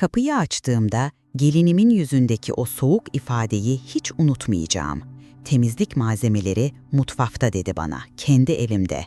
Kapıyı açtığımda gelinimin yüzündeki o soğuk ifadeyi hiç unutmayacağım. Temizlik malzemeleri mutfakta dedi bana, kendi evimde.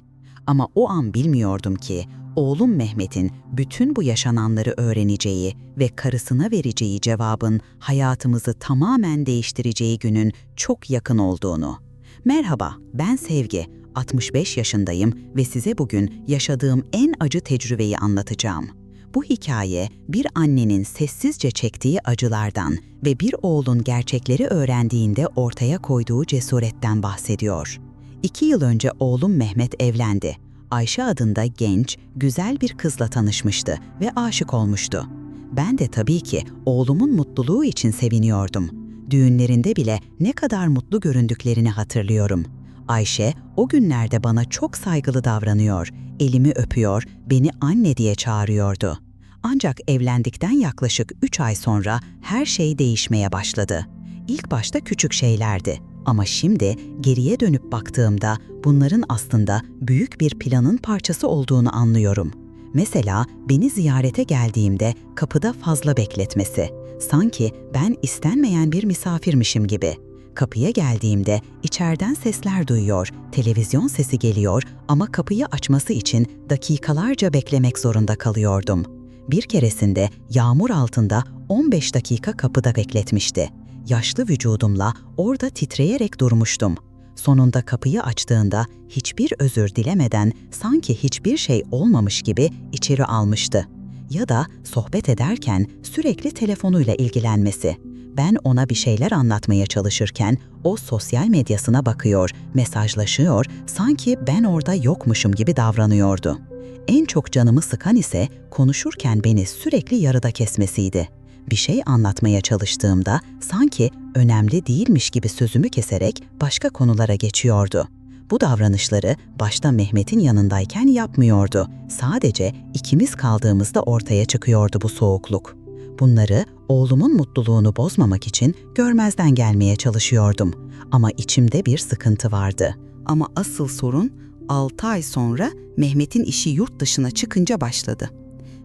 Ama o an bilmiyordum ki oğlum Mehmet'in bütün bu yaşananları öğreneceği ve karısına vereceği cevabın hayatımızı tamamen değiştireceği günün çok yakın olduğunu. Merhaba, ben Sevgi. 65 yaşındayım ve size bugün yaşadığım en acı tecrübeyi anlatacağım. Bu hikaye bir annenin sessizce çektiği acılardan ve bir oğlun gerçekleri öğrendiğinde ortaya koyduğu cesuretten bahsediyor. İki yıl önce oğlum Mehmet evlendi. Ayşe adında genç, güzel bir kızla tanışmıştı ve aşık olmuştu. Ben de tabii ki oğlumun mutluluğu için seviniyordum. Düğünlerinde bile ne kadar mutlu göründüklerini hatırlıyorum. Ayşe o günlerde bana çok saygılı davranıyor, elimi öpüyor, beni anne diye çağırıyordu. Ancak evlendikten yaklaşık 3 ay sonra her şey değişmeye başladı. İlk başta küçük şeylerdi ama şimdi geriye dönüp baktığımda bunların aslında büyük bir planın parçası olduğunu anlıyorum. Mesela beni ziyarete geldiğimde kapıda fazla bekletmesi. Sanki ben istenmeyen bir misafirmişim gibi. Kapıya geldiğimde içeriden sesler duyuyor, televizyon sesi geliyor ama kapıyı açması için dakikalarca beklemek zorunda kalıyordum. Bir keresinde yağmur altında 15 dakika kapıda bekletmişti. Yaşlı vücudumla orada titreyerek durmuştum. Sonunda kapıyı açtığında hiçbir özür dilemeden sanki hiçbir şey olmamış gibi içeri almıştı. Ya da sohbet ederken sürekli telefonuyla ilgilenmesi. Ben ona bir şeyler anlatmaya çalışırken o sosyal medyasına bakıyor, mesajlaşıyor, sanki ben orada yokmuşum gibi davranıyordu. En çok canımı sıkan ise konuşurken beni sürekli yarıda kesmesiydi. Bir şey anlatmaya çalıştığımda sanki önemli değilmiş gibi sözümü keserek başka konulara geçiyordu. Bu davranışları başta Mehmet'in yanındayken yapmıyordu. Sadece ikimiz kaldığımızda ortaya çıkıyordu bu soğukluk. Bunları oğlumun mutluluğunu bozmamak için görmezden gelmeye çalışıyordum. Ama içimde bir sıkıntı vardı. Ama asıl sorun 6 ay sonra Mehmet'in işi yurt dışına çıkınca başladı.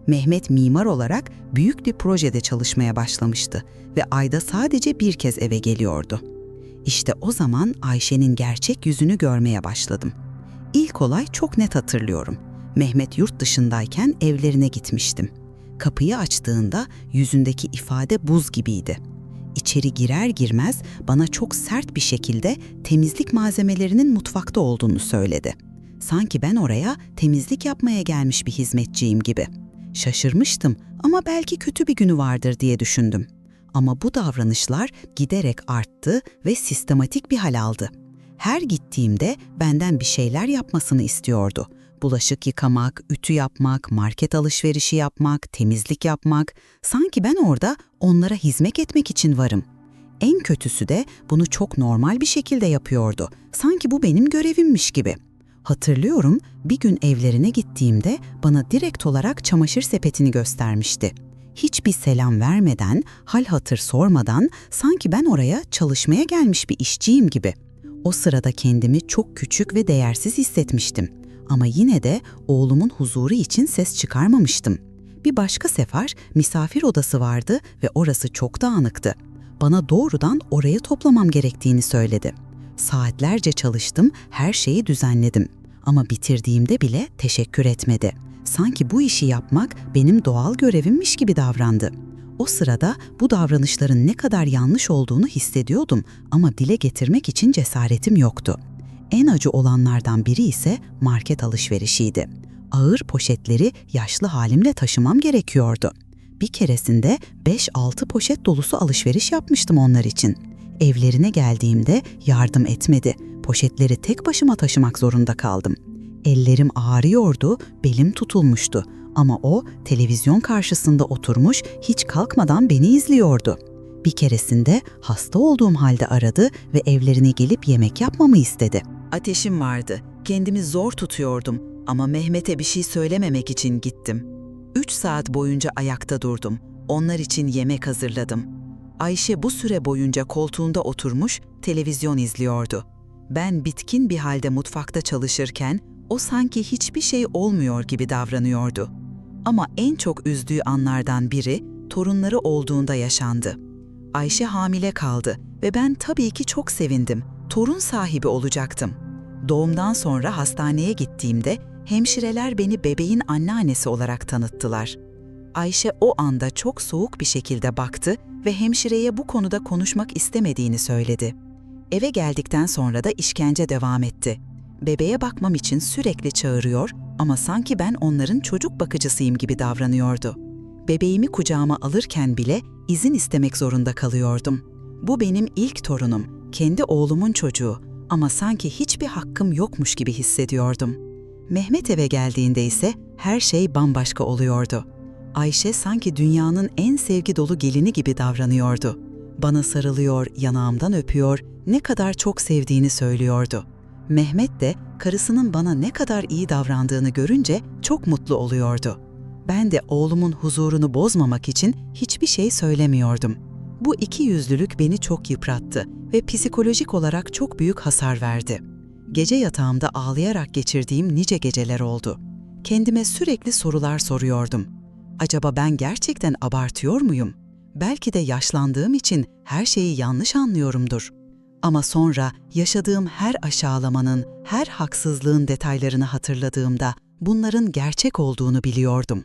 Mehmet mimar olarak büyük bir projede çalışmaya başlamıştı ve ayda sadece bir kez eve geliyordu. İşte o zaman Ayşe'nin gerçek yüzünü görmeye başladım. İlk olay çok net hatırlıyorum. Mehmet yurt dışındayken evlerine gitmiştim. Kapıyı açtığında yüzündeki ifade buz gibiydi. İçeri girer girmez bana çok sert bir şekilde temizlik malzemelerinin mutfakta olduğunu söyledi. Sanki ben oraya temizlik yapmaya gelmiş bir hizmetçiyim gibi. Şaşırmıştım ama belki kötü bir günü vardır diye düşündüm. Ama bu davranışlar giderek arttı ve sistematik bir hal aldı. Her gittiğimde benden bir şeyler yapmasını istiyordu. Bulaşık yıkamak, ütü yapmak, market alışverişi yapmak, temizlik yapmak. Sanki ben orada onlara hizmet etmek için varım. En kötüsü de bunu çok normal bir şekilde yapıyordu. Sanki bu benim görevimmiş gibi. Hatırlıyorum bir gün evlerine gittiğimde bana direkt olarak çamaşır sepetini göstermişti. Hiçbir selam vermeden, hal hatır sormadan sanki ben oraya çalışmaya gelmiş bir işçiyim gibi. O sırada kendimi çok küçük ve değersiz hissetmiştim. Ama yine de oğlumun huzuru için ses çıkarmamıştım. Bir başka sefer misafir odası vardı ve orası çok dağınıktı. Bana doğrudan oraya toplamam gerektiğini söyledi. Saatlerce çalıştım, her şeyi düzenledim. Ama bitirdiğimde bile teşekkür etmedi. Sanki bu işi yapmak benim doğal görevimmiş gibi davrandı. O sırada bu davranışların ne kadar yanlış olduğunu hissediyordum ama dile getirmek için cesaretim yoktu. En acı olanlardan biri ise market alışverişiydi. Ağır poşetleri yaşlı halimle taşımam gerekiyordu. Bir keresinde 5-6 poşet dolusu alışveriş yapmıştım onlar için. Evlerine geldiğimde yardım etmedi. Poşetleri tek başıma taşımak zorunda kaldım. Ellerim ağrıyordu, belim tutulmuştu ama o televizyon karşısında oturmuş hiç kalkmadan beni izliyordu. Bir keresinde hasta olduğum halde aradı ve evlerine gelip yemek yapmamı istedi. Ateşim vardı. Kendimi zor tutuyordum ama Mehmet'e bir şey söylememek için gittim. Üç saat boyunca ayakta durdum. Onlar için yemek hazırladım. Ayşe bu süre boyunca koltuğunda oturmuş televizyon izliyordu. Ben bitkin bir halde mutfakta çalışırken o sanki hiçbir şey olmuyor gibi davranıyordu. Ama en çok üzdüğü anlardan biri torunları olduğunda yaşandı. Ayşe hamile kaldı ve ben tabii ki çok sevindim. Torun sahibi olacaktım. Doğumdan sonra hastaneye gittiğimde hemşireler beni bebeğin anneannesi olarak tanıttılar. Ayşe o anda çok soğuk bir şekilde baktı ve hemşireye bu konuda konuşmak istemediğini söyledi. Eve geldikten sonra da işkence devam etti. Bebeğe bakmam için sürekli çağırıyor ama sanki ben onların çocuk bakıcısıyım gibi davranıyordu. Bebeğimi kucağıma alırken bile izin istemek zorunda kalıyordum. Bu benim ilk torunum, kendi oğlumun çocuğu ama sanki hiçbir hakkım yokmuş gibi hissediyordum. Mehmet eve geldiğinde ise her şey bambaşka oluyordu. Ayşe sanki dünyanın en sevgi dolu gelini gibi davranıyordu. Bana sarılıyor, yanağımdan öpüyor, ne kadar çok sevdiğini söylüyordu. Mehmet de karısının bana ne kadar iyi davrandığını görünce çok mutlu oluyordu. Ben de oğlumun huzurunu bozmamak için hiçbir şey söylemiyordum. Bu iki yüzlülük beni çok yıprattı ve psikolojik olarak çok büyük hasar verdi. Gece yatağımda ağlayarak geçirdiğim nice geceler oldu. Kendime sürekli sorular soruyordum. Acaba ben gerçekten abartıyor muyum? Belki de yaşlandığım için her şeyi yanlış anlıyorumdur. Ama sonra yaşadığım her aşağılamanın, her haksızlığın detaylarını hatırladığımda bunların gerçek olduğunu biliyordum.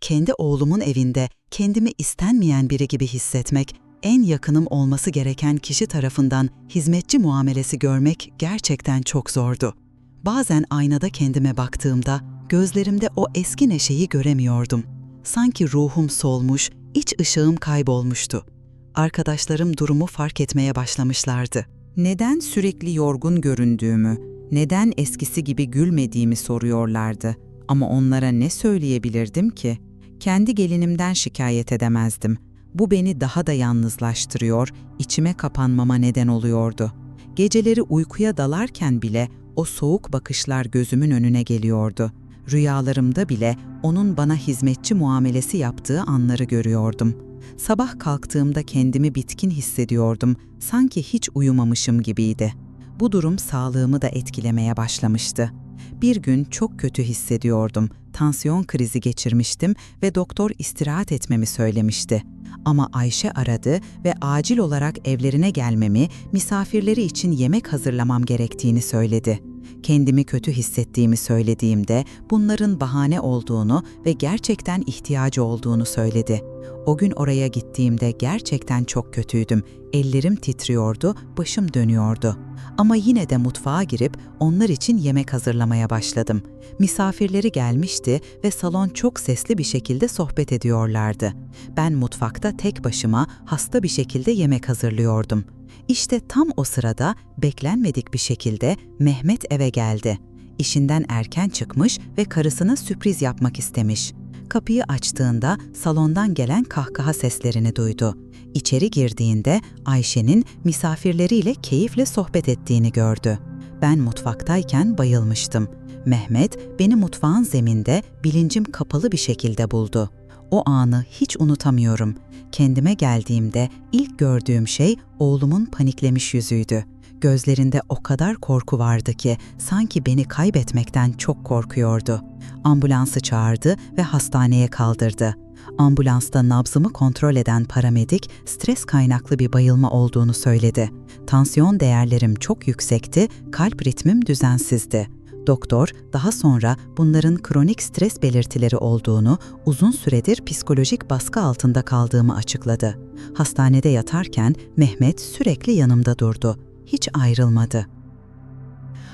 Kendi oğlumun evinde kendimi istenmeyen biri gibi hissetmek, en yakınım olması gereken kişi tarafından hizmetçi muamelesi görmek gerçekten çok zordu. Bazen aynada kendime baktığımda gözlerimde o eski neşeyi göremiyordum. Sanki ruhum solmuş, iç ışığım kaybolmuştu. Arkadaşlarım durumu fark etmeye başlamışlardı. Neden sürekli yorgun göründüğümü, neden eskisi gibi gülmediğimi soruyorlardı. Ama onlara ne söyleyebilirdim ki? Kendi gelinimden şikayet edemezdim. Bu beni daha da yalnızlaştırıyor, içime kapanmama neden oluyordu. Geceleri uykuya dalarken bile o soğuk bakışlar gözümün önüne geliyordu. Rüyalarımda bile onun bana hizmetçi muamelesi yaptığı anları görüyordum. Sabah kalktığımda kendimi bitkin hissediyordum, sanki hiç uyumamışım gibiydi. Bu durum sağlığımı da etkilemeye başlamıştı. Bir gün çok kötü hissediyordum. Tansiyon krizi geçirmiştim ve doktor istirahat etmemi söylemişti. Ama Ayşe aradı ve acil olarak evlerine gelmemi, misafirleri için yemek hazırlamam gerektiğini söyledi. Kendimi kötü hissettiğimi söylediğimde bunların bahane olduğunu ve gerçekten ihtiyacı olduğunu söyledi. O gün oraya gittiğimde gerçekten çok kötüydüm. Ellerim titriyordu, başım dönüyordu. Ama yine de mutfağa girip onlar için yemek hazırlamaya başladım. Misafirleri gelmişti ve salon çok sesli bir şekilde sohbet ediyorlardı. Ben mutfakta tek başıma hasta bir şekilde yemek hazırlıyordum. İşte tam o sırada beklenmedik bir şekilde Mehmet eve geldi. İşinden erken çıkmış ve karısına sürpriz yapmak istemiş. Kapıyı açtığında salondan gelen kahkaha seslerini duydu. İçeri girdiğinde Ayşe'nin misafirleriyle keyifle sohbet ettiğini gördü. Ben mutfaktayken bayılmıştım. Mehmet beni mutfağın zeminde bilincim kapalı bir şekilde buldu. O anı hiç unutamıyorum. Kendime geldiğimde ilk gördüğüm şey oğlumun paniklemiş yüzüydü. Gözlerinde o kadar korku vardı ki sanki beni kaybetmekten çok korkuyordu. Ambulansı çağırdı ve hastaneye kaldırdı. Ambulansta nabzımı kontrol eden paramedik stres kaynaklı bir bayılma olduğunu söyledi. Tansiyon değerlerim çok yüksekti, kalp ritmim düzensizdi. Doktor daha sonra bunların kronik stres belirtileri olduğunu, uzun süredir psikolojik baskı altında kaldığımı açıkladı. Hastanede yatarken Mehmet sürekli yanımda durdu. Hiç ayrılmadı.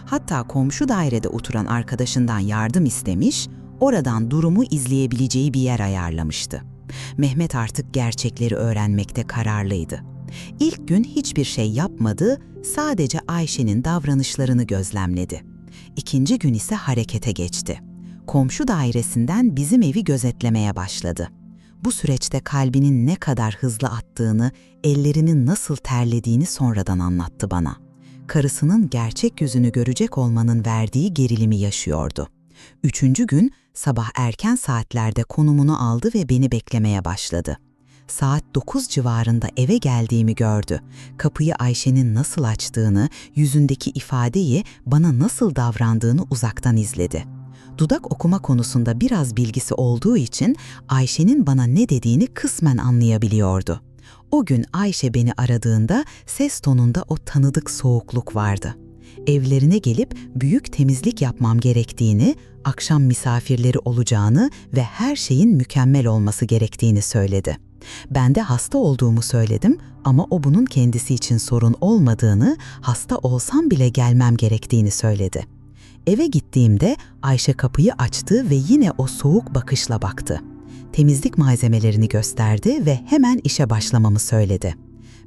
Hatta komşu dairede oturan arkadaşından yardım istemiş, oradan durumu izleyebileceği bir yer ayarlamıştı. Mehmet artık gerçekleri öğrenmekte kararlıydı. İlk gün hiçbir şey yapmadı, sadece Ayşe'nin davranışlarını gözlemledi. İkinci gün ise harekete geçti. Komşu dairesinden bizim evi gözetlemeye başladı. Bu süreçte kalbinin ne kadar hızlı attığını, ellerinin nasıl terlediğini sonradan anlattı bana. Karısının gerçek yüzünü görecek olmanın verdiği gerilimi yaşıyordu. Üçüncü gün sabah erken saatlerde konumunu aldı ve beni beklemeye başladı. Saat 9 civarında eve geldiğimi gördü. Kapıyı Ayşe'nin nasıl açtığını, yüzündeki ifadeyi, bana nasıl davrandığını uzaktan izledi. Dudak okuma konusunda biraz bilgisi olduğu için Ayşe'nin bana ne dediğini kısmen anlayabiliyordu. O gün Ayşe beni aradığında ses tonunda o tanıdık soğukluk vardı. Evlerine gelip büyük temizlik yapmam gerektiğini, akşam misafirleri olacağını ve her şeyin mükemmel olması gerektiğini söyledi. Ben de hasta olduğumu söyledim ama o bunun kendisi için sorun olmadığını, hasta olsam bile gelmem gerektiğini söyledi. Eve gittiğimde Ayşe kapıyı açtı ve yine o soğuk bakışla baktı. Temizlik malzemelerini gösterdi ve hemen işe başlamamı söyledi.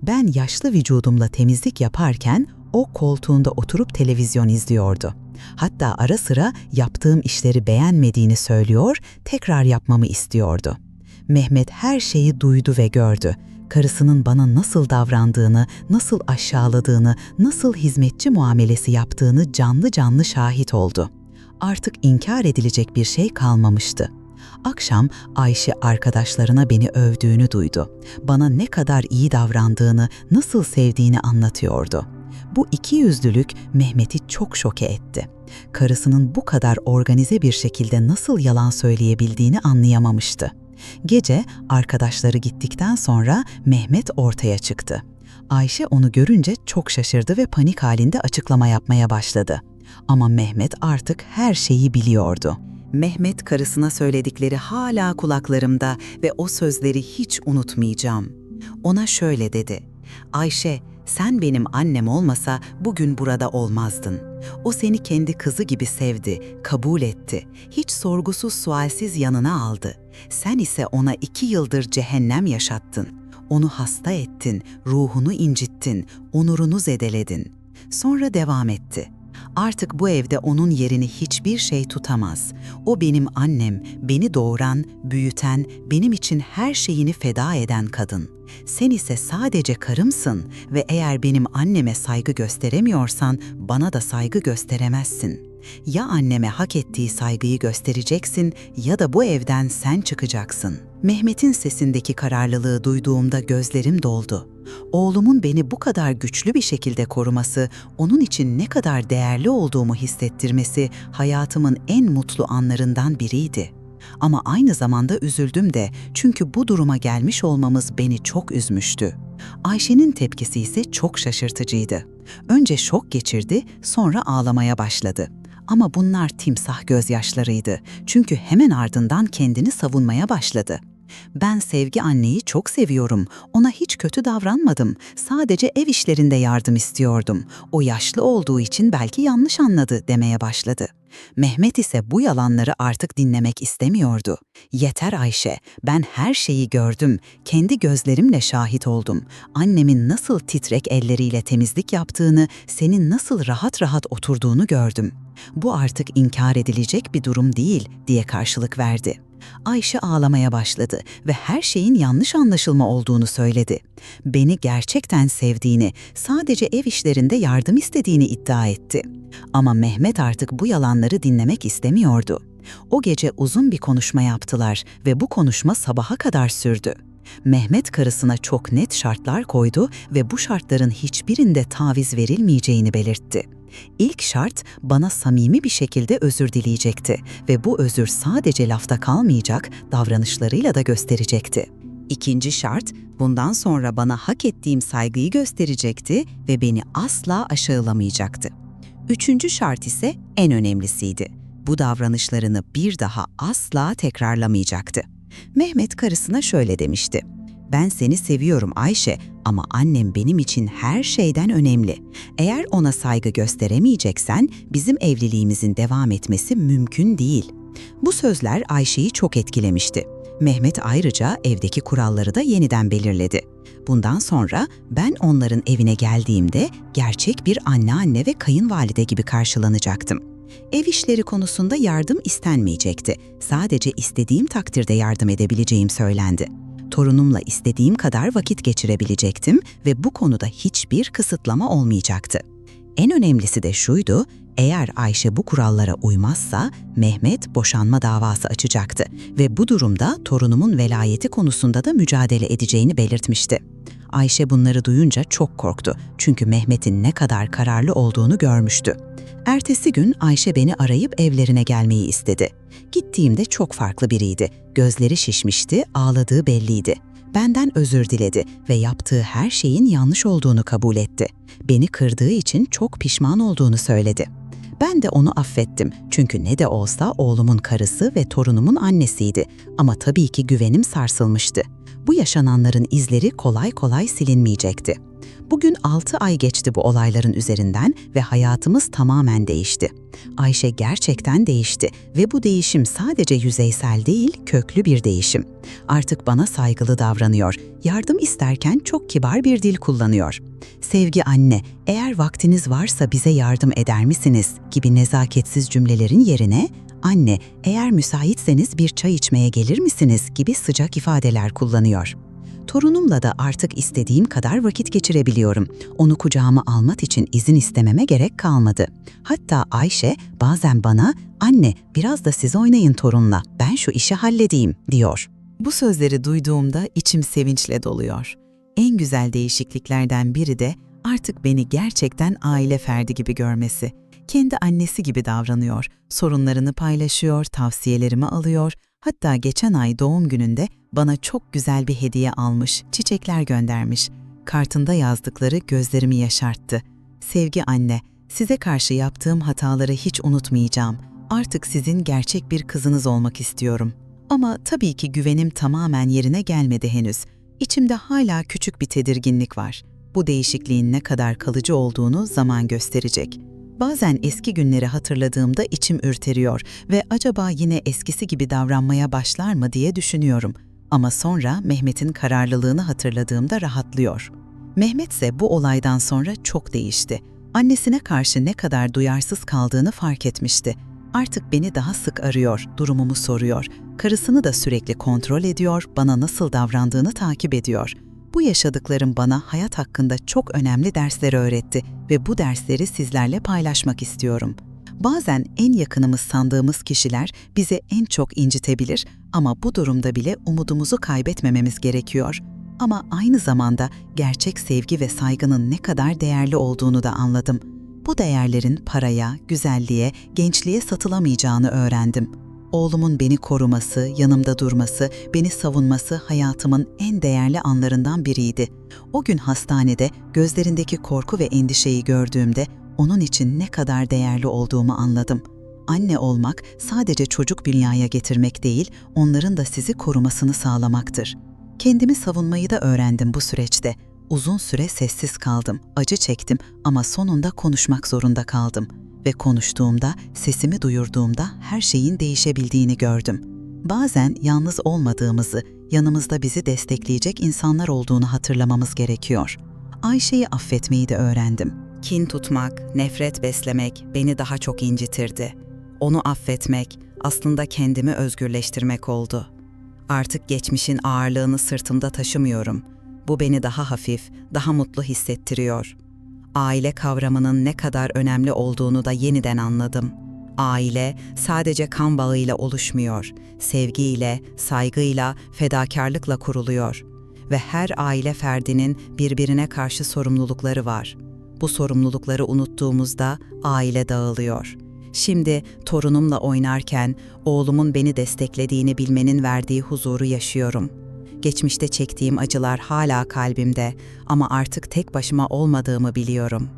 Ben yaşlı vücudumla temizlik yaparken o koltuğunda oturup televizyon izliyordu. Hatta ara sıra yaptığım işleri beğenmediğini söylüyor, tekrar yapmamı istiyordu. Mehmet her şeyi duydu ve gördü. Karısının bana nasıl davrandığını, nasıl aşağıladığını, nasıl hizmetçi muamelesi yaptığını canlı canlı şahit oldu. Artık inkar edilecek bir şey kalmamıştı. Akşam Ayşe arkadaşlarına beni övdüğünü duydu. Bana ne kadar iyi davrandığını, nasıl sevdiğini anlatıyordu. Bu iki yüzlülük Mehmet'i çok şoke etti. Karısının bu kadar organize bir şekilde nasıl yalan söyleyebildiğini anlayamamıştı. Gece arkadaşları gittikten sonra Mehmet ortaya çıktı. Ayşe onu görünce çok şaşırdı ve panik halinde açıklama yapmaya başladı. Ama Mehmet artık her şeyi biliyordu. Mehmet karısına söyledikleri hala kulaklarımda ve o sözleri hiç unutmayacağım. Ona şöyle dedi. Ayşe, sen benim annem olmasa bugün burada olmazdın. O seni kendi kızı gibi sevdi, kabul etti. Hiç sorgusuz sualsiz yanına aldı. Sen ise ona iki yıldır cehennem yaşattın. Onu hasta ettin, ruhunu incittin, onurunu zedeledin. Sonra devam etti. Artık bu evde onun yerini hiçbir şey tutamaz. O benim annem, beni doğuran, büyüten, benim için her şeyini feda eden kadın. Sen ise sadece karımsın ve eğer benim anneme saygı gösteremiyorsan bana da saygı gösteremezsin. Ya anneme hak ettiği saygıyı göstereceksin ya da bu evden sen çıkacaksın. Mehmet'in sesindeki kararlılığı duyduğumda gözlerim doldu. Oğlumun beni bu kadar güçlü bir şekilde koruması, onun için ne kadar değerli olduğumu hissettirmesi hayatımın en mutlu anlarından biriydi. Ama aynı zamanda üzüldüm de çünkü bu duruma gelmiş olmamız beni çok üzmüştü. Ayşe'nin tepkisi ise çok şaşırtıcıydı. Önce şok geçirdi, sonra ağlamaya başladı. Ama bunlar timsah gözyaşlarıydı. Çünkü hemen ardından kendini savunmaya başladı. Ben Sevgi anneyi çok seviyorum. Ona hiç kötü davranmadım. Sadece ev işlerinde yardım istiyordum. O yaşlı olduğu için belki yanlış anladı demeye başladı. Mehmet ise bu yalanları artık dinlemek istemiyordu. Yeter Ayşe, ben her şeyi gördüm, kendi gözlerimle şahit oldum. Annemin nasıl titrek elleriyle temizlik yaptığını, senin nasıl rahat rahat oturduğunu gördüm. Bu artık inkar edilecek bir durum değil diye karşılık verdi. Ayşe ağlamaya başladı ve her şeyin yanlış anlaşılma olduğunu söyledi. Beni gerçekten sevdiğini, sadece ev işlerinde yardım istediğini iddia etti. Ama Mehmet artık bu yalanları dinlemek istemiyordu. O gece uzun bir konuşma yaptılar ve bu konuşma sabaha kadar sürdü. Mehmet karısına çok net şartlar koydu ve bu şartların hiçbirinde taviz verilmeyeceğini belirtti. İlk şart bana samimi bir şekilde özür dileyecekti ve bu özür sadece lafta kalmayacak, davranışlarıyla da gösterecekti. İkinci şart, bundan sonra bana hak ettiğim saygıyı gösterecekti ve beni asla aşağılamayacaktı. Üçüncü şart ise en önemlisiydi. Bu davranışlarını bir daha asla tekrarlamayacaktı. Mehmet karısına şöyle demişti. Ben seni seviyorum Ayşe ama annem benim için her şeyden önemli. Eğer ona saygı gösteremeyeceksen bizim evliliğimizin devam etmesi mümkün değil. Bu sözler Ayşe'yi çok etkilemişti. Mehmet ayrıca evdeki kuralları da yeniden belirledi. Bundan sonra ben onların evine geldiğimde gerçek bir anneanne ve kayınvalide gibi karşılanacaktım. Ev işleri konusunda yardım istenmeyecekti. Sadece istediğim takdirde yardım edebileceğim söylendi. Torunumla istediğim kadar vakit geçirebilecektim ve bu konuda hiçbir kısıtlama olmayacaktı. En önemlisi de şuydu, eğer Ayşe bu kurallara uymazsa Mehmet boşanma davası açacaktı ve bu durumda torunumun velayeti konusunda da mücadele edeceğini belirtmişti. Ayşe bunları duyunca çok korktu. Çünkü Mehmet'in ne kadar kararlı olduğunu görmüştü. Ertesi gün Ayşe beni arayıp evlerine gelmeyi istedi. Gittiğimde çok farklı biriydi. Gözleri şişmişti, ağladığı belliydi. Benden özür diledi ve yaptığı her şeyin yanlış olduğunu kabul etti. Beni kırdığı için çok pişman olduğunu söyledi. Ben de onu affettim çünkü ne de olsa oğlumun karısı ve torunumun annesiydi ama tabii ki güvenim sarsılmıştı. Bu yaşananların izleri kolay kolay silinmeyecekti. Bugün 6 ay geçti bu olayların üzerinden ve hayatımız tamamen değişti. Ayşe gerçekten değişti ve bu değişim sadece yüzeysel değil, köklü bir değişim. Artık bana saygılı davranıyor, yardım isterken çok kibar bir dil kullanıyor. Sevgi anne, eğer vaktiniz varsa bize yardım eder misiniz gibi nezaketsiz cümlelerin yerine anne, eğer müsaitseniz bir çay içmeye gelir misiniz gibi sıcak ifadeler kullanıyor. Torunumla da artık istediğim kadar vakit geçirebiliyorum. Onu kucağıma almak için izin istememe gerek kalmadı. Hatta Ayşe bazen bana "Anne, biraz da siz oynayın torunla. Ben şu işi halledeyim." diyor. Bu sözleri duyduğumda içim sevinçle doluyor. En güzel değişikliklerden biri de artık beni gerçekten aile ferdi gibi görmesi. Kendi annesi gibi davranıyor, sorunlarını paylaşıyor, tavsiyelerimi alıyor. Hatta geçen ay doğum gününde bana çok güzel bir hediye almış, çiçekler göndermiş. Kartında yazdıkları gözlerimi yaşarttı. Sevgi anne, size karşı yaptığım hataları hiç unutmayacağım. Artık sizin gerçek bir kızınız olmak istiyorum. Ama tabii ki güvenim tamamen yerine gelmedi henüz. İçimde hala küçük bir tedirginlik var. Bu değişikliğin ne kadar kalıcı olduğunu zaman gösterecek. Bazen eski günleri hatırladığımda içim ürteriyor ve acaba yine eskisi gibi davranmaya başlar mı diye düşünüyorum. Ama sonra Mehmet'in kararlılığını hatırladığımda rahatlıyor. Mehmet ise bu olaydan sonra çok değişti. Annesine karşı ne kadar duyarsız kaldığını fark etmişti. Artık beni daha sık arıyor, durumumu soruyor. Karısını da sürekli kontrol ediyor, bana nasıl davrandığını takip ediyor. Bu yaşadıklarım bana hayat hakkında çok önemli dersler öğretti ve bu dersleri sizlerle paylaşmak istiyorum. Bazen en yakınımız sandığımız kişiler bizi en çok incitebilir ama bu durumda bile umudumuzu kaybetmememiz gerekiyor. Ama aynı zamanda gerçek sevgi ve saygının ne kadar değerli olduğunu da anladım. Bu değerlerin paraya, güzelliğe, gençliğe satılamayacağını öğrendim. Oğlumun beni koruması, yanımda durması, beni savunması hayatımın en değerli anlarından biriydi. O gün hastanede gözlerindeki korku ve endişeyi gördüğümde onun için ne kadar değerli olduğumu anladım. Anne olmak sadece çocuk dünyaya getirmek değil, onların da sizi korumasını sağlamaktır. Kendimi savunmayı da öğrendim bu süreçte. Uzun süre sessiz kaldım, acı çektim ama sonunda konuşmak zorunda kaldım ve konuştuğumda, sesimi duyurduğumda her şeyin değişebildiğini gördüm. Bazen yalnız olmadığımızı, yanımızda bizi destekleyecek insanlar olduğunu hatırlamamız gerekiyor. Ayşe'yi affetmeyi de öğrendim. Kin tutmak, nefret beslemek beni daha çok incitirdi. Onu affetmek aslında kendimi özgürleştirmek oldu. Artık geçmişin ağırlığını sırtımda taşımıyorum. Bu beni daha hafif, daha mutlu hissettiriyor. Aile kavramının ne kadar önemli olduğunu da yeniden anladım. Aile sadece kan bağıyla oluşmuyor, sevgiyle, saygıyla, fedakarlıkla kuruluyor ve her aile ferdinin birbirine karşı sorumlulukları var. Bu sorumlulukları unuttuğumuzda aile dağılıyor. Şimdi torunumla oynarken oğlumun beni desteklediğini bilmenin verdiği huzuru yaşıyorum. Geçmişte çektiğim acılar hala kalbimde ama artık tek başıma olmadığımı biliyorum.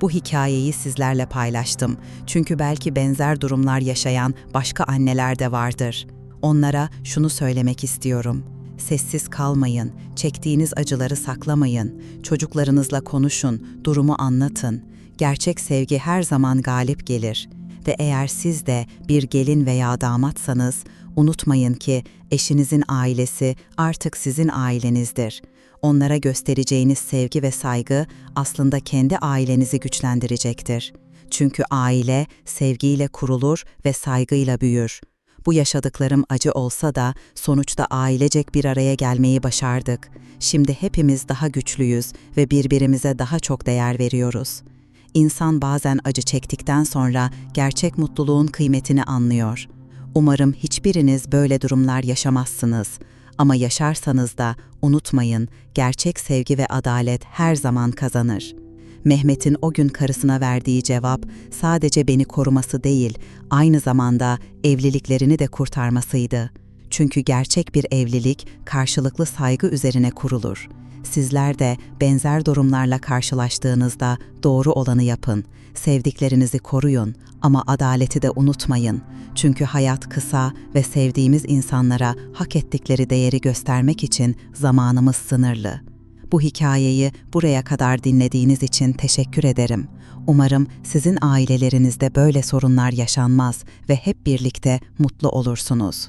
Bu hikayeyi sizlerle paylaştım. Çünkü belki benzer durumlar yaşayan başka anneler de vardır. Onlara şunu söylemek istiyorum. Sessiz kalmayın, çektiğiniz acıları saklamayın. Çocuklarınızla konuşun, durumu anlatın. Gerçek sevgi her zaman galip gelir. Ve eğer siz de bir gelin veya damatsanız, unutmayın ki eşinizin ailesi artık sizin ailenizdir. Onlara göstereceğiniz sevgi ve saygı aslında kendi ailenizi güçlendirecektir. Çünkü aile sevgiyle kurulur ve saygıyla büyür. Bu yaşadıklarım acı olsa da sonuçta ailecek bir araya gelmeyi başardık. Şimdi hepimiz daha güçlüyüz ve birbirimize daha çok değer veriyoruz. İnsan bazen acı çektikten sonra gerçek mutluluğun kıymetini anlıyor. Umarım hiçbiriniz böyle durumlar yaşamazsınız. Ama yaşarsanız da unutmayın, gerçek sevgi ve adalet her zaman kazanır. Mehmet'in o gün karısına verdiği cevap sadece beni koruması değil, aynı zamanda evliliklerini de kurtarmasıydı. Çünkü gerçek bir evlilik karşılıklı saygı üzerine kurulur. Sizler de benzer durumlarla karşılaştığınızda doğru olanı yapın. Sevdiklerinizi koruyun ama adaleti de unutmayın. Çünkü hayat kısa ve sevdiğimiz insanlara hak ettikleri değeri göstermek için zamanımız sınırlı. Bu hikayeyi buraya kadar dinlediğiniz için teşekkür ederim. Umarım sizin ailelerinizde böyle sorunlar yaşanmaz ve hep birlikte mutlu olursunuz.